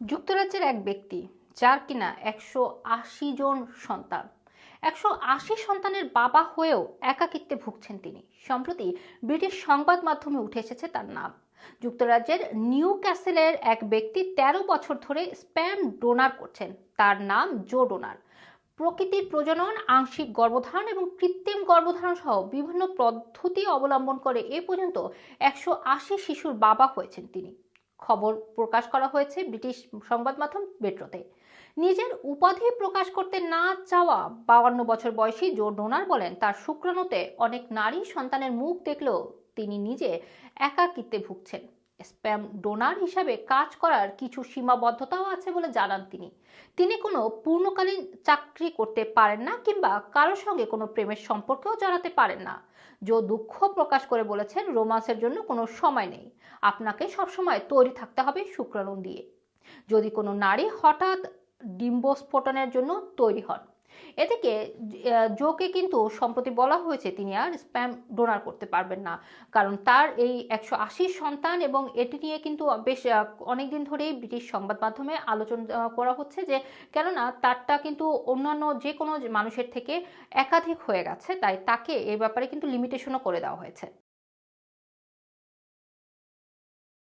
যুক্তরাজ্যের এক ব্যক্তি, যার কিনা একশো আশি জন সন্তান। একশো আশি সন্তানের বাবা হয়েও একাকিত্বে ভুগছেন তিনি। সম্প্রতি ব্রিটিশ সংবাদ মাধ্যমে উঠে এসেছে তার নাম। যুক্তরাজ্যের নিউ ক্যাসেলের এক ব্যক্তি ১৩ বছর ধরে স্প্যাম ডোনার করছেন। তার নাম জো ডোনার। প্রকৃতির প্রজনন, আংশিক গর্ভধারণ এবং কৃত্রিম গর্ভধারণ সহ বিভিন্ন পদ্ধতি অবলম্বন করে এ পর্যন্ত একশো আশি শিশুর বাবা হয়েছেন তিনি। খবর প্রকাশ করা হয়েছে ব্রিটিশ সংবাদ মাধ্যম মেট্রোতে। নিজের উপাধি প্রকাশ করতে না চাওয়া বাউান্ন বছর বয়সী জো ডোনার বলেন, তার শুক্রাণুতে অনেক নারী সন্তানের মুখ দেখলেও তিনি নিজে একাকিত্বে ভুগছেন। স্প্যাম ডোনার হিসাবে কাজ করার কিছু সীমাবদ্ধতাও আছে বলে জানান তিনি। তিনি কোনো পূর্ণকালীন চাকরি করতে পারেন না কিংবা কারোর সঙ্গে কোনো প্রেমের সম্পর্কেও জড়াতে পারেন না। জো দুঃখ প্রকাশ করে বলেছেন, রোমান্সের জন্য কোনো সময় নেই। আপনাকে সবসময় তৈরি থাকতে হবে শুক্রাণু দিয়ে। যদি কোনো নারী হঠাৎ ডিম্বস্ফোটনের জন্য তৈরি হন এদিকে জোকে কিন্তু সম্প্রতি বলা হয়েছে তিনি আর স্প্যাম ডোনার করতে পারবেন না। কারণ তার এই একশো আশি সন্তান এবং এটি নিয়ে কিন্তু বেশ অনেকদিন ধরেই ব্রিটিশ সংবাদ মাধ্যমে আলোচনা করা হচ্ছে যে, কেননা তারটা কিন্তু অন্যান্য যে কোনো মানুষের থেকে একাধিক হয়ে গেছে, তাই তাকে এ ব্যাপারে কিন্তু লিমিটেশনও করে দেওয়া হয়েছে।